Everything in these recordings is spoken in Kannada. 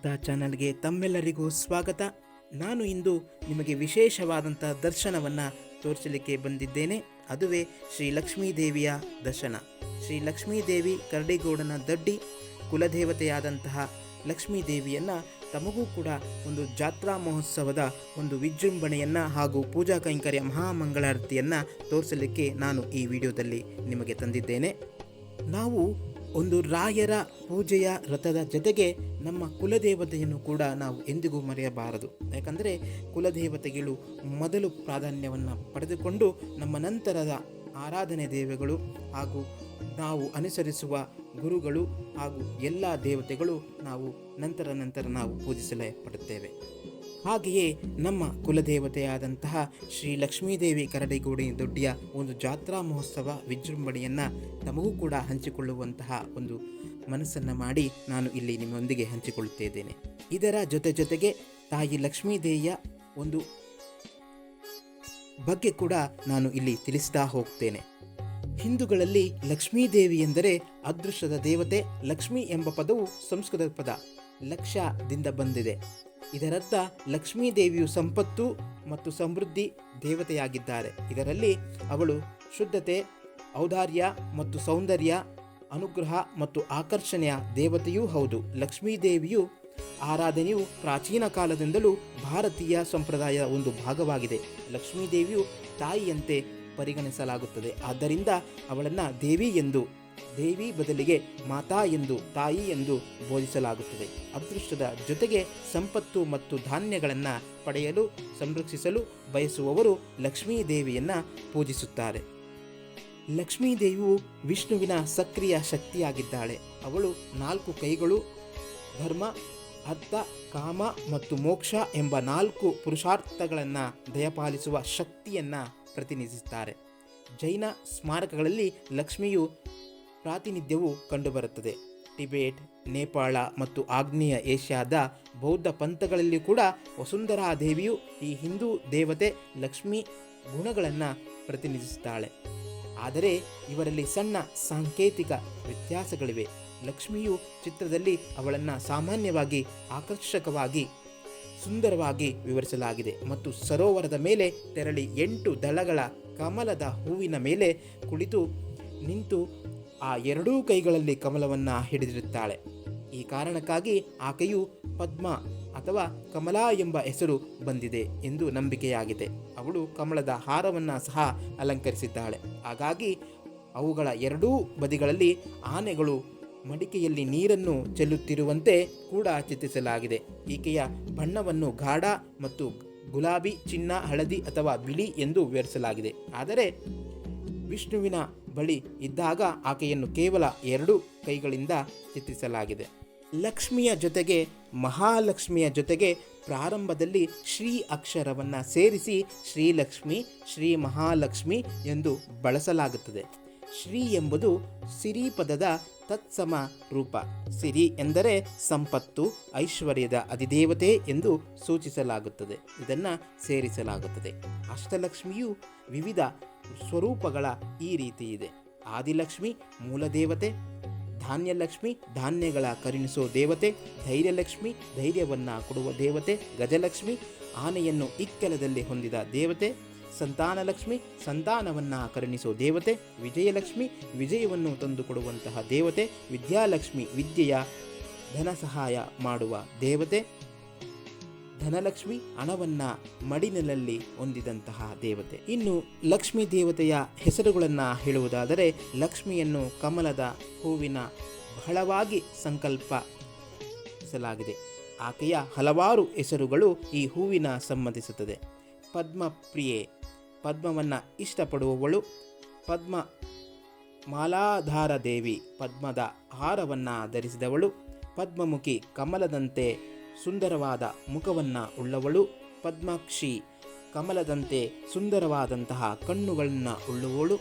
ಭಕ್ತ ಚಾನಲ್ಗೆ ತಮ್ಮೆಲ್ಲರಿಗೂ ಸ್ವಾಗತ. ನಾನು ಇಂದು ನಿಮಗೆ ವಿಶೇಷವಾದಂಥ ದರ್ಶನವನ್ನು ತೋರಿಸಲಿಕ್ಕೆ ಬಂದಿದ್ದೇನೆ. ಅದುವೇ ಶ್ರೀ ಲಕ್ಷ್ಮೀ ದೇವಿಯ ದರ್ಶನ. ಶ್ರೀ ಲಕ್ಷ್ಮೀ ದೇವಿ ಕರಡಿಗೌಡನ ದಡ್ಡಿ, ಕುಲದೇವತೆಯಾದಂತಹ ಲಕ್ಷ್ಮೀ ದೇವಿಯನ್ನು ತಮಗೂ ಕೂಡ ಒಂದು ಜಾತ್ರಾ ಮಹೋತ್ಸವದ ಒಂದು ವಿಜೃಂಭಣೆಯನ್ನು ಹಾಗೂ ಪೂಜಾ ಕೈಂಕರ್ಯ ಮಹಾಮಂಗಳಾರತಿಯನ್ನು ತೋರಿಸಲಿಕ್ಕೆ ನಾನು ಈ ವಿಡಿಯೋದಲ್ಲಿ ನಿಮಗೆ ತಂದಿದ್ದೇನೆ. ನಾವು ಒಂದು ರಾಯರ ಪೂಜೆಯ ರಥದ ಜೊತೆಗೆ ನಮ್ಮ ಕುಲದೇವತೆಯನ್ನು ಕೂಡ ನಾವು ಎಂದಿಗೂ ಮರೆಯಬಾರದು. ಯಾಕಂದರೆ ಕುಲದೇವತೆಗಳು ಮೊದಲು ಪ್ರಾಧಾನ್ಯವನ್ನು ಪಡೆದುಕೊಂಡು ನಮ್ಮ ನಂತರದ ಆರಾಧನೆ ದೇವಗಳು ಹಾಗೂ ನಾವು ಅನುಸರಿಸುವ ಗುರುಗಳು ಹಾಗೂ ಎಲ್ಲ ದೇವತೆಗಳು ನಾವು ನಂತರ ನಂತರ ನಾವು ಪೂಜಿಸಲ್ಪಡುತ್ತೇವೆ ಹಾಗೆಯೇ ನಮ್ಮ ಕುಲದೇವತೆಯಾದಂತಹ ಶ್ರೀ ಲಕ್ಷ್ಮೀದೇವಿ ಕರಡಿಗೋಡಿ ದೊಡ್ಡಿಯ ಒಂದು ಜಾತ್ರಾ ಮಹೋತ್ಸವ ವಿಜೃಂಭಣೆಯನ್ನು ತಮಗೂ ಕೂಡ ಹಂಚಿಕೊಳ್ಳುವಂತಹ ಒಂದು ಮನಸ್ಸನ್ನು ಮಾಡಿ ನಾನು ಇಲ್ಲಿ ನಿಮ್ಮೊಂದಿಗೆ ಹಂಚಿಕೊಳ್ಳುತ್ತಿದ್ದೇನೆ. ಇದರ ಜೊತೆ ಜೊತೆಗೆ ತಾಯಿ ಲಕ್ಷ್ಮೀದೇವಿಯ ಒಂದು ಬಗ್ಗೆ ಕೂಡ ನಾನು ಇಲ್ಲಿ ತಿಳಿಸ್ತಾ ಹೋಗ್ತೇನೆ. ಹಿಂದೂಗಳಲ್ಲಿ ಲಕ್ಷ್ಮೀದೇವಿ ಎಂದರೆ ಅದೃಷ್ಟದ ದೇವತೆ, ಲಕ್ಷ್ಮಿ ಎಂಬ ಪದವು ಸಂಸ್ಕೃತ ಪದ ಲಕ್ಷದಿಂದ ಬಂದಿದೆ. ಇದರರ್ಥ ಲಕ್ಷ್ಮೀ ದೇವಿಯು ಸಂಪತ್ತು ಮತ್ತು ಸಮೃದ್ಧಿ ದೇವತೆಯಾಗಿದ್ದಾರೆ. ಇದರಲ್ಲಿ ಅವಳು ಶುದ್ಧತೆ, ಔದಾರ್ಯ ಮತ್ತು ಸೌಂದರ್ಯ, ಅನುಗ್ರಹ ಮತ್ತು ಆಕರ್ಷಣೆಯ ದೇವತೆಯೂ ಹೌದು. ಲಕ್ಷ್ಮೀ ದೇವಿಯು ಆರಾಧನೆಯು ಪ್ರಾಚೀನ ಕಾಲದಿಂದಲೂ ಭಾರತೀಯ ಸಂಪ್ರದಾಯದ ಒಂದು ಭಾಗವಾಗಿದೆ. ಲಕ್ಷ್ಮೀ ದೇವಿಯು ತಾಯಿಯಂತೆ ಪರಿಗಣಿಸಲಾಗುತ್ತದೆ. ಆದ್ದರಿಂದ ಅವಳನ್ನು ದೇವಿ ಎಂದು ದೇವಿ ಬದಲಿಗೆ ಮಾತಾ ಎಂದು ತಾಯಿ ಎಂದು ಬೋಧಿಸಲಾಗುತ್ತದೆ. ಅದೃಷ್ಟದ ಜೊತೆಗೆ ಸಂಪತ್ತು ಮತ್ತು ಧಾನ್ಯಗಳನ್ನು ಪಡೆಯಲು, ಸಂರಕ್ಷಿಸಲು ಬಯಸುವವರು ಲಕ್ಷ್ಮೀ ದೇವಿಯನ್ನು ಪೂಜಿಸುತ್ತಾರೆ. ಲಕ್ಷ್ಮೀ ದೇವಿಯು ವಿಷ್ಣುವಿನ ಸಕ್ರಿಯ ಶಕ್ತಿಯಾಗಿದ್ದಾಳೆ. ಅವಳು ನಾಲ್ಕು ಕೈಗಳು, ಧರ್ಮ, ಅರ್ಥ, ಕಾಮ ಮತ್ತು ಮೋಕ್ಷ ಎಂಬ ನಾಲ್ಕು ಪುರುಷಾರ್ಥಗಳನ್ನು ದಯಪಾಲಿಸುವ ಶಕ್ತಿಯನ್ನು ಪ್ರತಿನಿಧಿಸುತ್ತಾರೆ. ಜೈನ ಸ್ಮಾರಕಗಳಲ್ಲಿ ಲಕ್ಷ್ಮಿಯು ಪ್ರಾತಿನಿಧ್ಯವು ಕಂಡುಬರುತ್ತದೆ. ಟಿಬೇಟ್, ನೇಪಾಳ ಮತ್ತು ಆಗ್ನೇಯ ಏಷ್ಯಾದ ಬೌದ್ಧ ಪಂಥಗಳಲ್ಲಿ ಕೂಡ ವಸುಂಧರಾ ದೇವಿಯು ಈ ಹಿಂದೂ ದೇವತೆ ಲಕ್ಷ್ಮಿ ಗುಣಗಳನ್ನು ಪ್ರತಿನಿಧಿಸುತ್ತಾಳೆ. ಆದರೆ ಇವರಲ್ಲಿ ಸಣ್ಣ ಸಾಂಕೇತಿಕ ವ್ಯತ್ಯಾಸಗಳಿವೆ. ಲಕ್ಷ್ಮಿಯು ಚಿತ್ರದಲ್ಲಿ ಅವಳನ್ನು ಸಾಮಾನ್ಯವಾಗಿ ಆಕರ್ಷಕವಾಗಿ, ಸುಂದರವಾಗಿ ವಿವರಿಸಲಾಗಿದೆ ಮತ್ತು ಸರೋವರದ ಮೇಲೆ ತೆರಳಿ ಎಂಟು ದಳಗಳ ಕಮಲದ ಹೂವಿನ ಮೇಲೆ ಕುಳಿತು ನಿಂತು ಆ ಎರಡೂ ಕೈಗಳಲ್ಲಿ ಕಮಲವನ್ನು ಹಿಡಿದಿರುತ್ತಾಳೆ ಈ ಕಾರಣಕ್ಕಾಗಿ ಆಕೆಯು ಪದ್ಮ ಅಥವಾ ಕಮಲಾ ಎಂಬ ಹೆಸರು ಬಂದಿದೆ ಎಂದು ನಂಬಿಕೆಯಾಗಿದೆ. ಅವಳು ಕಮಲದ ಹಾರವನ್ನು ಸಹ ಅಲಂಕರಿಸಿದ್ದಾಳೆ. ಹಾಗಾಗಿ ಅವುಗಳ ಎರಡೂ ಬದಿಗಳಲ್ಲಿ ಆನೆಗಳು ಮಡಿಕೆಯಲ್ಲಿ ನೀರನ್ನು ಚೆಲ್ಲುತ್ತಿರುವಂತೆ ಕೂಡ ಚಿತ್ರಿಸಲಾಗಿದೆ. ಈಕೆಯ ಬಣ್ಣವನ್ನು ಗಾಢ ಮತ್ತು ಗುಲಾಬಿ, ಚಿನ್ನ, ಹಳದಿ ಅಥವಾ ಬಿಳಿ ಎಂದು ವಿವರಿಸಲಾಗಿದೆ. ಆದರೆ ವಿಷ್ಣುವಿನ ಬಳಿ ಇದ್ದಾಗ ಆಕೆಯನ್ನು ಕೇವಲ ಎರಡು ಕೈಗಳಿಂದ ಚಿತ್ರಿಸಲಾಗಿದೆ. ಲಕ್ಷ್ಮಿಯ ಜೊತೆಗೆ ಮಹಾಲಕ್ಷ್ಮಿಯ ಜೊತೆಗೆ ಪ್ರಾರಂಭದಲ್ಲಿ ಶ್ರೀ ಅಕ್ಷರವನ್ನು ಸೇರಿಸಿ ಶ್ರೀಲಕ್ಷ್ಮಿ, ಶ್ರೀ ಮಹಾಲಕ್ಷ್ಮಿ ಎಂದು ಬಳಸಲಾಗುತ್ತದೆ. ಶ್ರೀ ಎಂಬುದು ಸಿರಿ ಪದದ ತತ್ಸಮ ರೂಪ. ಸಿರಿ ಎಂದರೆ ಸಂಪತ್ತು, ಐಶ್ವರ್ಯದ ಅಧಿದೇವತೆ ಎಂದು ಸೂಚಿಸಲಾಗುತ್ತದೆ. ಇದನ್ನು ಸೇರಿಸಲಾಗುತ್ತದೆ. ಅಷ್ಟಲಕ್ಷ್ಮಿಯು ವಿವಿಧ ಸ್ವರೂಪಗಳ ಈ ರೀತಿ ಇದೆ. ಆದಿಲಕ್ಷ್ಮಿ ಮೂಲದೇವತೆ, ಧಾನ್ಯಲಕ್ಷ್ಮಿ ಧಾನ್ಯಗಳ ಕರುಣಿಸೋ ದೇವತೆ, ಧೈರ್ಯಲಕ್ಷ್ಮಿ ಧೈರ್ಯವನ್ನು ಕೊಡುವ ದೇವತೆ, ಗಜಲಕ್ಷ್ಮಿ ಆನೆಯನ್ನು ಇಕ್ಕೆಲದಲ್ಲಿ ಹೊಂದಿದ ದೇವತೆ, ಸಂತಾನಲಕ್ಷ್ಮಿ ಸಂತಾನವನ್ನು ಕರುಣಿಸೋ ದೇವತೆ, ವಿಜಯಲಕ್ಷ್ಮಿ ವಿಜಯವನ್ನು ತಂದುಕೊಡುವಂತಹ ದೇವತೆ, ವಿದ್ಯಾಲಕ್ಷ್ಮಿ ವಿದ್ಯೆಯ ಧನ ಸಹಾಯ ಮಾಡುವ ದೇವತೆ ಧನಲಕ್ಷ್ಮಿ ಹಣವನ್ನ ಮಡಿನಲಲ್ಲಿ ಹೊಂದಿದಂತಹ ದೇವತೆ. ಇನ್ನು ಲಕ್ಷ್ಮೀ ದೇವತೆಯ ಹೆಸರುಗಳನ್ನು ಹೇಳುವುದಾದರೆ ಲಕ್ಷ್ಮಿಯನ್ನು ಕಮಲದ ಹೂವಿನ ಬಹಳವಾಗಿ ಸಂಕಲ್ಪಿಸಲಾಗಿದೆ ಆಕೆಯ ಹಲವಾರು ಹೆಸರುಗಳು ಈ ಹೂವಿನ ಸಂಬಂಧಿಸುತ್ತದೆ. ಪದ್ಮಪ್ರಿಯೆ ಪದ್ಮವನ್ನು ಇಷ್ಟಪಡುವವಳು ಪದ್ಮ ಮಾಲಾಧಾರ ದೇವಿ, ಪದ್ಮದ ಹಾರವನ್ನು ಧರಿಸಿದವಳು ಪದ್ಮಮುಖಿ ಕಮಲದಂತೆ ಸುಂದರವಾದ ಮುಖವನ್ನು ಉಳ್ಳವಳು. ಪದ್ಮಾಕ್ಷಿ ಕಮಲದಂತೆ ಸುಂದರವಾದಂತಹ ಕಣ್ಣುಗಳನ್ನು ಉಳ್ಳುವಳು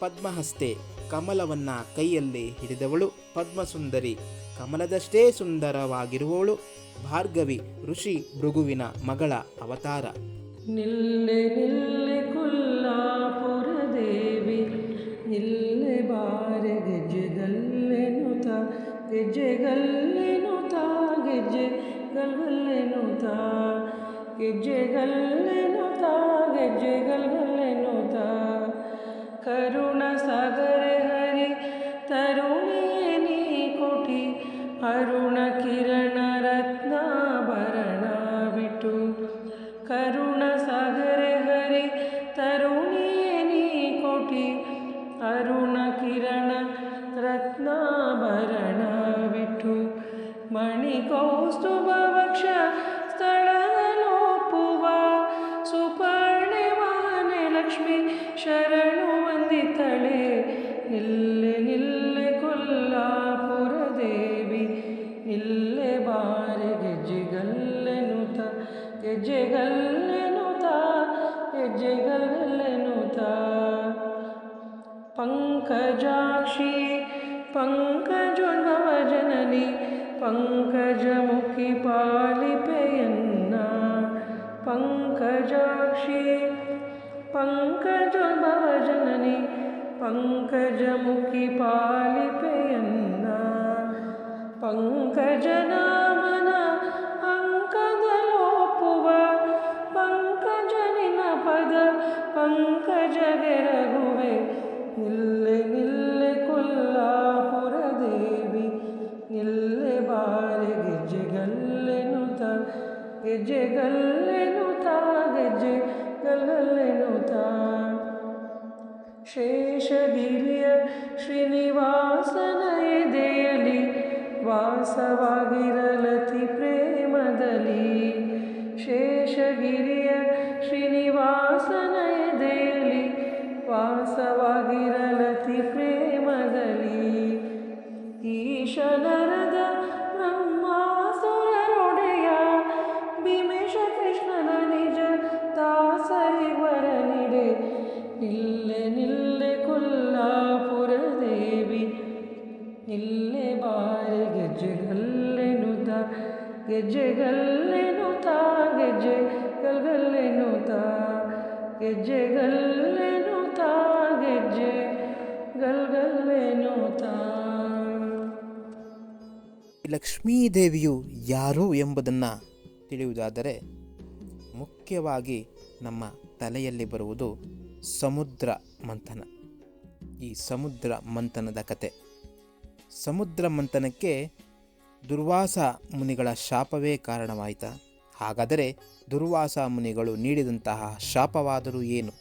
ಪದ್ಮಹಸ್ತೆ ಕಮಲವನ್ನು ಕೈಯಲ್ಲಿ ಹಿಡಿದವಳು. ಪದ್ಮಸುಂದರಿ ಕಮಲದಷ್ಟೇ ಸುಂದರವಾಗಿರುವವಳು. ಭಾರ್ಗವಿ ಋಷಿ ಭೃಗುವಿನ ಮಗಳ ಅವತಾರ. ನಿಲ್ಲೆ ನಿಲ್ಲೆ ಕುಲ್ಲಾಪುರ ದೇವಿ, ನಿಲ್ಲೆ ಬಾರೆ ಗೆಜ್ಜೆಗಲ್ಲೆನುತ ಗೆಜ್ಜೆಗಲ್ಲೆನುತ ಗೆಜ್ಜೆ ಗೆಜ್ಜೆ ಗಲ್ಗಲ್ಲೆನುತ್ತಾ ಗೆಜ್ಜೆಗಲ್ಲೆನುತ್ತಾ ಗೆಜ್ಜೆಗಲ್ಗಲ್ಲೆನುತ್ತಾ ಕರುಣ ಸಾಗರೆ ಹರಿ ತರುಣಿಯೇ ನೀ ಕೋಟಿ ಅರುಣ ಕಿರಣ ರತ್ನಾಭರಣ ಬಿಟ್ಟು ಕರುಣ ಪಂಕಜೋದ್ಭವ ಜನನಿ ಪಂಕಜಮುಖಿ ಪಾಲಿಪೆಯನ್ನ ಪಂಕಜಾಕ್ಷಿ ಪಂಕಜೋದ್ಭವ ಜನನಿ ಪಂಕಜಮುಖಿ ಪಾಲಿಪೆಯನ್ನ ಪಂಕಜನಾಮನ ಅಂಕದಲೋಪುವ ಪಂಕಜನಿನ ಪದ ಪಂಕಜಗೆರಗುವೆ ನಿಲ್ಲೆ ನಿಲ್ಲೆ ಗೆಜ್ಜೆಗಲ್ಲೆನುತ ನಿಲ್ಲೆ ಬಾರೆ ಗೆಜ್ಜೆಗಲ್ಲೆನು ತಾ ಗೆಜ್ಜೆ ಗಲ್ಗಲ್ಲೆನುತ ಗೆಜ್ಜೆಗಲ್ಲೆನುತ ಗೆಜ್ಜೆ ಗಲ್ಗಲ್ಲೆನುತ ಲಕ್ಷ್ಮೀದೇವಿಯು ಯಾರು ಎಂಬುದನ್ನು ತಿಳಿಯುವುದಾದರೆ ಮುಖ್ಯವಾಗಿ ನಮ್ಮ ತಲೆಯಲ್ಲಿ ಬರುವುದು ಸಮುದ್ರ ಮಂಥನ. ಈ ಸಮುದ್ರ ಮಂಥನದ ಕತೆ. ಸಮುದ್ರ ಮಂಥನಕ್ಕೆ ದುರ್ವಾಸ ಮುನಿಗಳ ಶಾಪವೇ ಕಾರಣವಾಯಿತ. ಹಾಗಾದರೆ ದುರ್ವಾಸ ಮುನಿಗಳು ನೀಡಿದಂತಹ ಶಾಪವಾದರೂ ಏನು?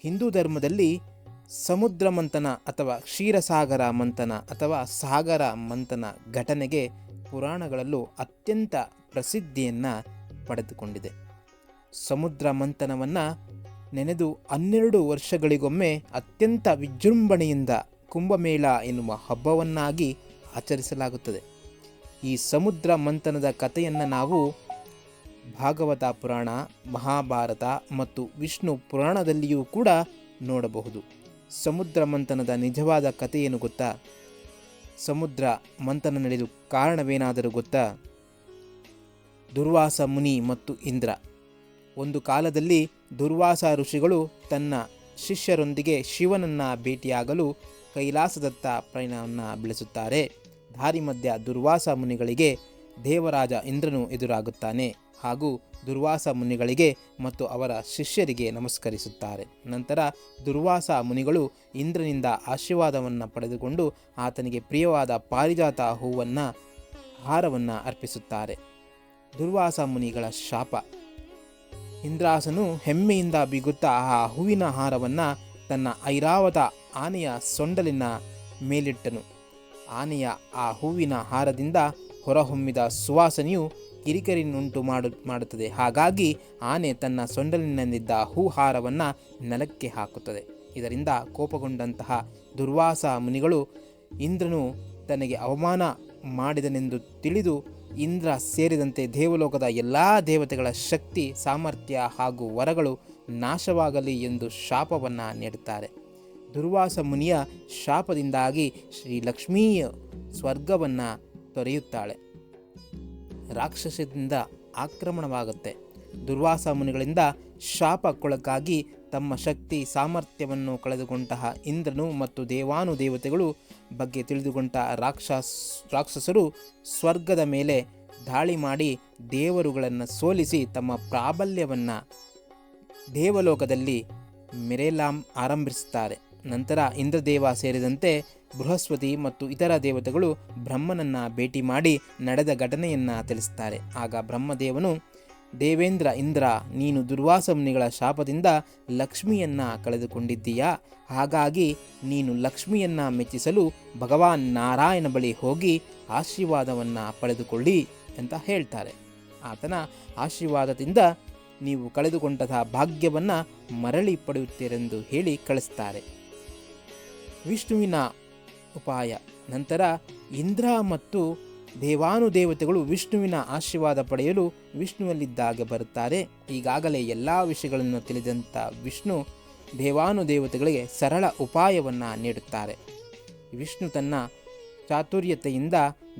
ಹಿಂದೂ ಧರ್ಮದಲ್ಲಿ ಸಮುದ್ರ ಮಂಥನ ಅಥವಾ ಕ್ಷೀರಸಾಗರ ಮಂಥನ ಅಥವಾ ಸಾಗರ ಮಂಥನ ಘಟನೆಗೆ ಪುರಾಣಗಳಲ್ಲೂ ಅತ್ಯಂತ ಪ್ರಸಿದ್ಧಿಯನ್ನು ಪಡೆದುಕೊಂಡಿದೆ. ಸಮುದ್ರ ಮಂಥನವನ್ನು ನೆನೆದು ಹನ್ನೆರಡು ವರ್ಷಗಳಿಗೊಮ್ಮೆ ಅತ್ಯಂತ ವಿಜೃಂಭಣೆಯಿಂದ ಕುಂಭಮೇಳ ಎನ್ನುವ ಹಬ್ಬವನ್ನಾಗಿ ಆಚರಿಸಲಾಗುತ್ತದೆ. ಈ ಸಮುದ್ರ ಮಂಥನದ ಕಥೆಯನ್ನು ನಾವು ಭಾಗವತ ಪುರಾಣ, ಮಹಾಭಾರತ ಮತ್ತು ವಿಷ್ಣು ಪುರಾಣದಲ್ಲಿಯೂ ಕೂಡ ನೋಡಬಹುದು. ಸಮುದ್ರ ಮಂಥನದ ನಿಜವಾದ ಕಥೆಯೇನು ಗೊತ್ತಾ? ಸಮುದ್ರ ಮಂಥನ ನಡೆಯಲು ಕಾರಣವೇನಾದರೂ ಗೊತ್ತಾ? ದುರ್ವಾಸ ಮುನಿ ಮತ್ತು ಇಂದ್ರ. ಒಂದು ಕಾಲದಲ್ಲಿ ದುರ್ವಾಸ ಋಷಿಗಳು ತನ್ನ ಶಿಷ್ಯರೊಂದಿಗೆ ಶಿವನನ್ನು ಭೇಟಿಯಾಗಲು ಕೈಲಾಸದತ್ತ ಪ್ರಯಾಣವನ್ನು ಬೆಳೆಸುತ್ತಾರೆ. ದಾರಿ ಮಧ್ಯ ದುರ್ವಾಸ ಮುನಿಗಳಿಗೆ ದೇವರಾಜ ಇಂದ್ರನು ಎದುರಾಗುತ್ತಾನೆ ಹಾಗೂ ದುರ್ವಾಸ ಮುನಿಗಳಿಗೆ ಮತ್ತು ಅವರ ಶಿಷ್ಯರಿಗೆ ನಮಸ್ಕರಿಸುತ್ತಾರೆ. ನಂತರ ದುರ್ವಾಸ ಮುನಿಗಳು ಇಂದ್ರನಿಂದ ಆಶೀರ್ವಾದವನ್ನು ಪಡೆದುಕೊಂಡು ಆತನಿಗೆ ಪ್ರಿಯವಾದ ಪಾರಿಜಾತ ಹೂವನ್ನು, ಹಾರವನ್ನು ಅರ್ಪಿಸುತ್ತಾರೆ. ದುರ್ವಾಸ ಮುನಿಗಳ ಶಾಪ. ಇಂದ್ರಾಸನು ಹೆಮ್ಮೆಯಿಂದ ಬಿಗುತ್ತಾ ಆ ಹೂವಿನ ಹಾರವನ್ನು ತನ್ನ ಐರಾವತ ಆನೆಯ ಸೊಂಡಲಿನ ಮೇಲಿಟ್ಟನು. ಆನೆಯ ಆ ಹೂವಿನ ಹಾರದಿಂದ ಹೊರಹೊಮ್ಮಿದ ಸುವಾಸನೆಯು ಕಿರಿಕಿರಿನುಂಟು ಮಾಡು, ಮಾಡುತ್ತದೆ. ಹಾಗಾಗಿ ಆನೆ ತನ್ನ ಸೊಂಡಲಿನಲ್ಲಿದ್ದ ಹೂಹಾರವನ್ನು ನೆಲಕ್ಕೆ ಹಾಕುತ್ತದೆ. ಇದರಿಂದ ಕೋಪಗೊಂಡಂತಹ ದುರ್ವಾಸ ಮುನಿಗಳು ಇಂದ್ರನು ತನಗೆ ಅವಮಾನ ಮಾಡಿದನೆಂದು ತಿಳಿದು ಇಂದ್ರ ಸೇರಿದಂತೆ ದೇವಲೋಕದ ಎಲ್ಲ ದೇವತೆಗಳ ಶಕ್ತಿ, ಸಾಮರ್ಥ್ಯ ಹಾಗೂ ವರಗಳು ನಾಶವಾಗಲಿ ಎಂದು ಶಾಪವನ್ನು ನೀಡುತ್ತಾರೆ. ದುರ್ವಾಸ ಮುನಿಯ ಶಾಪದಿಂದಾಗಿ ಶ್ರೀ ಲಕ್ಷ್ಮೀಯ ಸ್ವರ್ಗವನ್ನು ತೊರೆಯುತ್ತಾಳೆ. ರಾಕ್ಷಸದಿಂದ ಆಕ್ರಮಣವಾಗುತ್ತೆ. ದುರ್ವಾಸ ಮುನಿಗಳಿಂದ ಶಾಪಕ್ಕೊಳಗಾಗಿ ತಮ್ಮ ಶಕ್ತಿ, ಸಾಮರ್ಥ್ಯವನ್ನು ಕಳೆದುಕೊಂಡಂತಹ ಇಂದ್ರನು ಮತ್ತು ದೇವಾನುದೇವತೆಗಳು ಬಗ್ಗೆ ತಿಳಿದುಕೊಂಡ ರಾಕ್ಷಸ್ ರಾಕ್ಷಸರು ಸ್ವರ್ಗದ ಮೇಲೆ ದಾಳಿ ಮಾಡಿ ದೇವರುಗಳನ್ನು ಸೋಲಿಸಿ ತಮ್ಮ ಪ್ರಾಬಲ್ಯವನ್ನು ದೇವಲೋಕದಲ್ಲಿ ಮೆರೆಲಾಮ್ ಆರಂಭಿಸುತ್ತಾರೆ. ನಂತರ ಇಂದ್ರದೇವ ಸೇರಿದಂತೆ ಬೃಹಸ್ಪತಿ ಮತ್ತು ಇತರ ದೇವತೆಗಳು ಬ್ರಹ್ಮನನ್ನ ಭೇಟಿ ಮಾಡಿ ನಡೆದ ಘಟನೆಯನ್ನು ತಿಳಿಸುತ್ತಾರೆ. ಆಗ ಬ್ರಹ್ಮದೇವನು, ದೇವೇಂದ್ರ ಇಂದ್ರ, ನೀನು ದುರ್ವಾಸ ಮುನಿಗಳ ಶಾಪದಿಂದ ಲಕ್ಷ್ಮಿಯನ್ನ ಕಳೆದುಕೊಂಡಿದ್ದೀಯಾ? ಹಾಗಾಗಿ ನೀನು ಲಕ್ಷ್ಮಿಯನ್ನ ಮೆಚ್ಚಿಸಲು ಭಗವಾನ್ ನಾರಾಯಣ ಬಳಿ ಹೋಗಿ ಆಶೀರ್ವಾದವನ್ನು ಪಡೆದುಕೊಳ್ಳಿ ಅಂತ ಹೇಳ್ತಾರೆ. ಆತನ ಆಶೀರ್ವಾದದಿಂದ ನೀವು ಕಳೆದುಕೊಂಡಂತಹ ಭಾಗ್ಯವನ್ನು ಮರಳಿ ಪಡೆಯುತ್ತೀರೆಂದು ಹೇಳಿ ಕಳಿಸ್ತಾರೆ. ವಿಷ್ಣುವಿನ ಉಪಾಯ. ನಂತರ ಇಂದ್ರ ಮತ್ತು ದೇವಾನುದೇವತೆಗಳು ವಿಷ್ಣುವಿನ ಆಶೀರ್ವಾದ ಪಡೆಯಲು ವಿಷ್ಣುವಲ್ಲಿದ್ದಾಗ ಬರುತ್ತಾರೆ. ಈಗಾಗಲೇ ಎಲ್ಲ ವಿಷಯಗಳನ್ನು ತಿಳಿದಂಥ ವಿಷ್ಣು ದೇವಾನುದೇವತೆಗಳಿಗೆ ಸರಳ ಉಪಾಯವನ್ನು ನೀಡುತ್ತಾರೆ. ವಿಷ್ಣು ತನ್ನ ಚಾತುರ್ಯತೆಯಿಂದ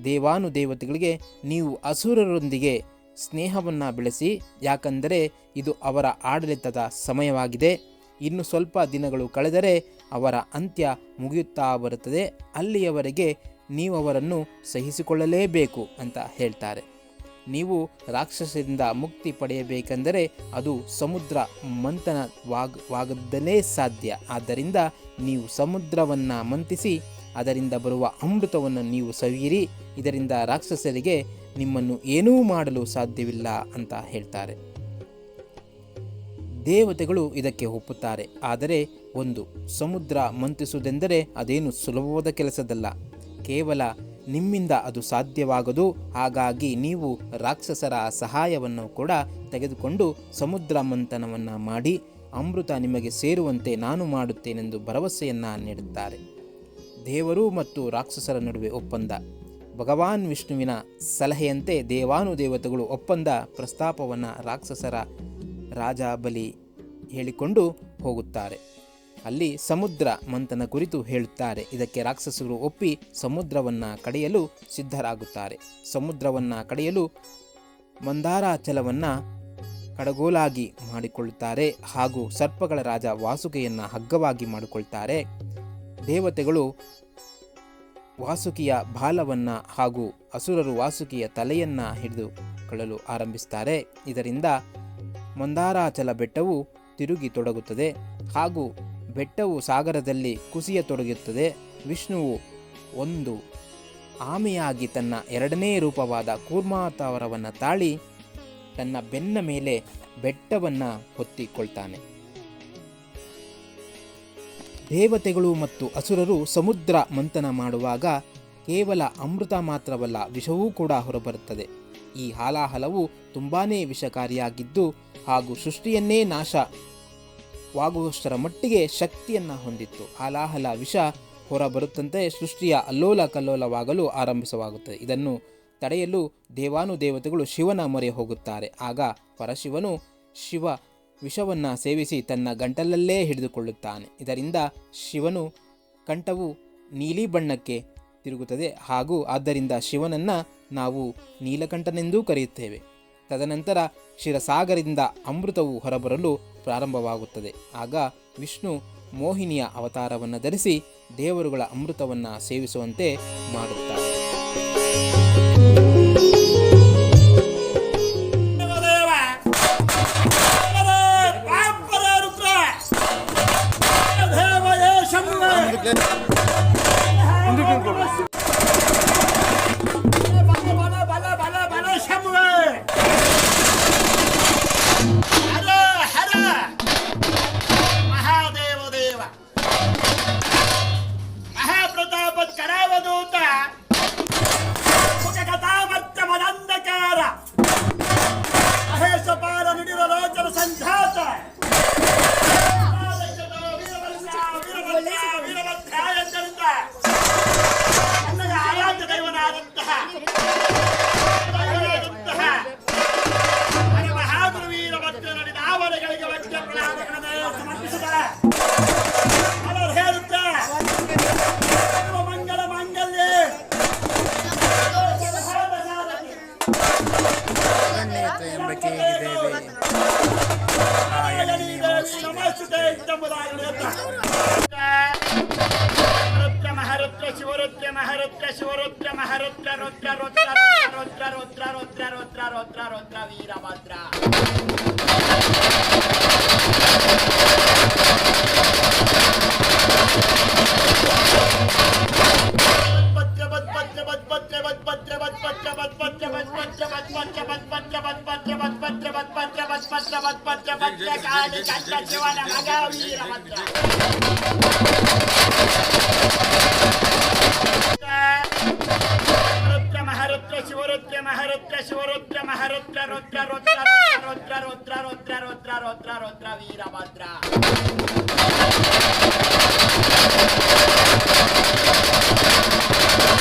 ದೇವಾನುದೇವತೆಗಳಿಗೆ ನೀವು ಅಸುರರೊಂದಿಗೆ ಸ್ನೇಹವನ್ನು ಬೆಳೆಸಿ, ಯಾಕಂದರೆ ಇದು ಅವರ ಆಡಳಿತದ ಸಮಯವಾಗಿದೆ. ಇನ್ನು ಸ್ವಲ್ಪ ದಿನಗಳು ಕಳೆದರೆ ಅವರ ಅಂತ್ಯ ಮುಗಿಯುತ್ತಾ ಬರುತ್ತದೆ. ಅಲ್ಲಿಯವರೆಗೆ ನೀವು ಅವರನ್ನು ಸಹಿಸಿಕೊಳ್ಳಲೇಬೇಕು ಅಂತ ಹೇಳ್ತಾರೆ. ನೀವು ರಾಕ್ಷಸರಿಂದ ಮುಕ್ತಿ ಪಡೆಯಬೇಕೆಂದರೆ ಅದು ಸಮುದ್ರ ಮಂಥನವಾಗದಲೇ ಸಾಧ್ಯ. ಆದ್ದರಿಂದ ನೀವು ಸಮುದ್ರವನ್ನು ಮಂತಿಸಿ ಅದರಿಂದ ಬರುವ ಅಮೃತವನ್ನು ನೀವು ಸವಿಯಿರಿ. ಇದರಿಂದ ರಾಕ್ಷಸರಿಗೆ ನಿಮ್ಮನ್ನು ಏನೂ ಮಾಡಲು ಸಾಧ್ಯವಿಲ್ಲ ಅಂತ ಹೇಳ್ತಾರೆ. ದೇವತೆಗಳು ಇದಕ್ಕೆ ಒಪ್ಪುತ್ತಾರೆ. ಆದರೆ ಒಂದು ಸಮುದ್ರ ಮಂತಿಸುವುದೆಂದರೆ ಅದೇನು ಸುಲಭವಾದ ಕೆಲಸದಲ್ಲ. ಕೇವಲ ನಿಮ್ಮಿಂದ ಅದು ಸಾಧ್ಯವಾಗದು. ಹಾಗಾಗಿ ನೀವು ರಾಕ್ಷಸರ ಸಹಾಯವನ್ನು ಕೂಡ ತೆಗೆದುಕೊಂಡು ಸಮುದ್ರ ಮಂಥನವನ್ನು ಮಾಡಿ ಅಮೃತ ನಿಮಗೆ ಸೇರುವಂತೆ ನಾನು ಮಾಡುತ್ತೇನೆಂದು ಭರವಸೆಯನ್ನು ನೀಡುತ್ತಾರೆ. ದೇವರು ಮತ್ತು ರಾಕ್ಷಸರ ನಡುವೆ ಒಪ್ಪಂದ. ಭಗವಾನ್ ವಿಷ್ಣುವಿನ ಸಲಹೆಯಂತೆ ದೇವಾನುದೇವತೆಗಳು ಒಪ್ಪಂದ ಪ್ರಸ್ತಾಪವನ್ನು ರಾಕ್ಷಸರ ರಾಜ ಬಲಿ ಹೇಳಿಕೊಂಡು ಹೋಗುತ್ತಾರೆ. ಅಲ್ಲಿ ಸಮುದ್ರ ಮಂಥನ ಕುರಿತು ಹೇಳುತ್ತಾರೆ. ಇದಕ್ಕೆ ರಾಕ್ಷಸರು ಒಪ್ಪಿ ಸಮುದ್ರವನ್ನು ಕಡೆಯಲು ಸಿದ್ಧರಾಗುತ್ತಾರೆ. ಸಮುದ್ರವನ್ನು ಕಡೆಯಲು ಮಂದಾರಾಚಲವನ್ನು ಕಡಗೋಲಾಗಿ ಮಾಡಿಕೊಳ್ಳುತ್ತಾರೆ ಹಾಗೂ ಸರ್ಪಗಳ ರಾಜ ವಾಸುಕೆಯನ್ನು ಹಗ್ಗವಾಗಿ ಮಾಡಿಕೊಳ್ತಾರೆ. ದೇವತೆಗಳು ವಾಸುಕಿಯ ಬಾಲವನ್ನ ಹಾಗೂ ಅಸುರರು ವಾಸುಕಿಯ ಹಿಡಿದು ಹಿಡಿದುಕೊಳ್ಳಲು ಆರಂಭಿಸ್ತಾರೆ ಇದರಿಂದ ಮಂದಾರಾಚಲ ಬೆಟ್ಟವು ತಿರುಗಿ ತೊಡಗುತ್ತದೆ ಹಾಗೂ ಬೆಟ್ಟವು ಸಾಗರದಲ್ಲಿ ಕುಸಿಯತೊಡಗುತ್ತದೆ ವಿಷ್ಣುವು ಒಂದು ಆಮೆಯಾಗಿ ತನ್ನ ಎರಡನೇ ರೂಪವಾದ ಕೂರ್ಮಾತಾವರವನ್ನು ತಾಳಿ ತನ್ನ ಬೆನ್ನ ಮೇಲೆ ಬೆಟ್ಟವನ್ನು ಹೊತ್ತಿಕೊಳ್ತಾನೆ. ದೇವತೆಗಳು ಮತ್ತು ಅಸುರರು ಸಮುದ್ರ ಮಂಥನ ಮಾಡುವಾಗ ಕೇವಲ ಅಮೃತ ಮಾತ್ರವಲ್ಲ ವಿಷವೂ ಕೂಡ ಹೊರಬರುತ್ತದೆ. ಈ ಹಾಲಾಹಲವು ತುಂಬಾ ವಿಷಕಾರಿಯಾಗಿದ್ದು ಹಾಗೂ ಸೃಷ್ಟಿಯನ್ನೇ ನಾಶವಾಗುವಷ್ಟರ ಮಟ್ಟಿಗೆ ಶಕ್ತಿಯನ್ನು ಹೊಂದಿತ್ತು. ಹಾಲಾಹಲ ವಿಷ ಹೊರಬರುತ್ತಂತೆ ಸೃಷ್ಟಿಯ ಅಲ್ಲೋಲ ಕಲ್ಲೋಲವಾಗಲು ಆರಂಭಿಸವಾಗುತ್ತದೆ. ಇದನ್ನು ತಡೆಯಲು ದೇವಾನುದೇವತೆಗಳು ಶಿವನ ಮೊರೆ ಹೋಗುತ್ತಾರೆ. ಆಗ ಪರಶಿವನು ಶಿವ ವಿಷವನ್ನು ಸೇವಿಸಿ ತನ್ನ ಗಂಟಲಲ್ಲೇ ಹಿಡಿದುಕೊಳ್ಳುತ್ತಾನೆ. ಇದರಿಂದ ಶಿವನು ಕಂಠವು ನೀಲಿ ಬಣ್ಣಕ್ಕೆ ತಿರುಗುತ್ತದೆ ಹಾಗೂ ಆದ್ದರಿಂದ ಶಿವನನ್ನು ನಾವು ನೀಲಕಂಠನೆಂದೂ ಕರೆಯುತ್ತೇವೆ. ತದನಂತರ ಕ್ಷೀರಸಾಗರದಿಂದ ಅಮೃತವು ಹೊರಬರಲು ಪ್ರಾರಂಭವಾಗುತ್ತದೆ. ಆಗ ವಿಷ್ಣು ಮೋಹಿನಿಯ ಅವತಾರವನ್ನು ಧರಿಸಿ ದೇವರುಗಳ ಅಮೃತವನ್ನು ಸೇವಿಸುವಂತೆ ಮಾಡುತ್ತಾರೆ. समजते एकदम लागले महारत्न शिवरत्न महारत्न शिवरत्न महारत्न रोत्र रोत्र रोत्र रोत्र रोत्र रोत्र शिवरुद्र महारुद्र शिवरुद्र महारुद्र रुद्र रुद्र रुद्र रुद्र रुद्र रुद्र रुद्र रुद्र वीरभद्र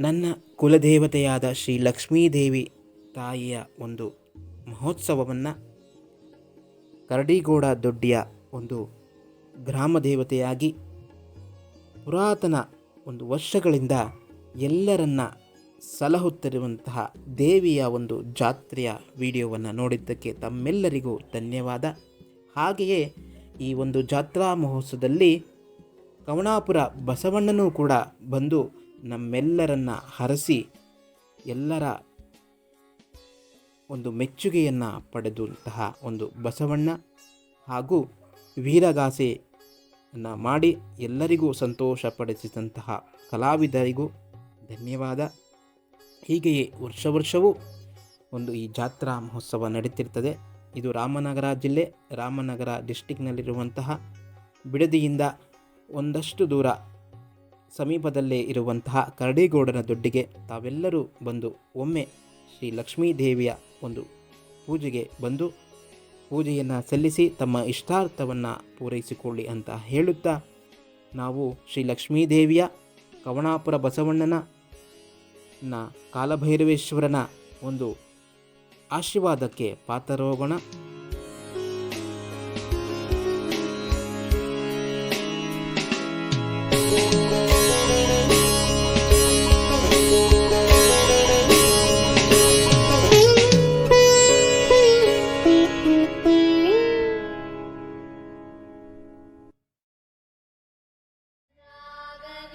ನನ್ನ ಕುಲದೇವತೆಯಾದ ಶ್ರೀ ಲಕ್ಷ್ಮೀದೇವಿ ತಾಯಿಯ ಒಂದು ಮಹೋತ್ಸವವನ್ನು ಕರಡಿಗೋಡ ದೊಡ್ಡಿಯ ಒಂದು ಗ್ರಾಮ ದೇವತೆಯಾಗಿ ಪುರಾತನ ಒಂದು ವರ್ಷಗಳಿಂದ ಎಲ್ಲರನ್ನ ಸಲಹುತ್ತಿರುವಂತಹ ದೇವಿಯ ಒಂದು ಜಾತ್ರೆಯ ವಿಡಿಯೋವನ್ನು ನೋಡಿದ್ದಕ್ಕೆ ತಮ್ಮೆಲ್ಲರಿಗೂ ಧನ್ಯವಾದ. ಹಾಗೆಯೇ ಈ ಒಂದು ಜಾತ್ರಾ ಮಹೋತ್ಸವದಲ್ಲಿ ಕವಣಾಪುರ ಬಸವಣ್ಣನೂ ಕೂಡ ಬಂದು ನಮ್ಮೆಲ್ಲರನ್ನ ಹರಸಿ ಎಲ್ಲರ ಒಂದು ಮೆಚ್ಚುಗೆಯನ್ನು ಪಡೆದಂತಹ ಒಂದು ಬಸವಣ್ಣ ಹಾಗೂ ವೀರಗಾಸೆಯನ್ನು ಮಾಡಿ ಎಲ್ಲರಿಗೂ ಸಂತೋಷಪಡಿಸಿದಂತಹ ಕಲಾವಿದರಿಗೂ ಧನ್ಯವಾದ. ಹೀಗೆಯೇ ವರ್ಷ ವರ್ಷವೂ ಒಂದು ಈ ಜಾತ್ರಾ ಮಹೋತ್ಸವ ನಡೀತಿರ್ತದೆ. ಇದು ರಾಮನಗರ ಜಿಲ್ಲೆ, ರಾಮನಗರ ಡಿಸ್ಟಿಕ್ನಲ್ಲಿರುವಂತಹ ಬಿಡದಿಯಿಂದ ಒಂದಷ್ಟು ದೂರ ಸಮೀಪದಲ್ಲೇ ಇರುವಂತಹ ಕರಡಿಗೌಡನ ದೊಡ್ಡಿಗೆ ತಾವೆಲ್ಲರೂ ಬಂದು ಒಮ್ಮೆ ಶ್ರೀ ಲಕ್ಷ್ಮೀ ದೇವಿಯ ಒಂದು ಪೂಜೆಗೆ ಬಂದು ಪೂಜೆಯನ್ನು ಸಲ್ಲಿಸಿ ತಮ್ಮ ಇಷ್ಟಾರ್ಥವನ್ನು ಪೂರೈಸಿಕೊಳ್ಳಿ ಅಂತ ಹೇಳುತ್ತಾ ನಾವು ಶ್ರೀ ಲಕ್ಷ್ಮೀ ದೇವಿಯ ಕವಣಾಪುರ ಬಸವಣ್ಣನ ನ ಕಾಲಭೈರವೇಶ್ವರನ ಒಂದು ಆಶೀರ್ವಾದಕ್ಕೆ ಪಾತ್ರರೋಗೋಣ.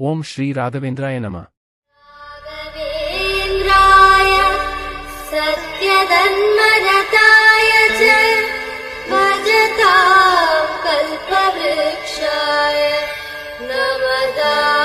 ॐ श्री राघवेन्द्राय नम। नरेन्द्राय सत्यदन्मगताय च भगता कल्पवृक्षाय नमदा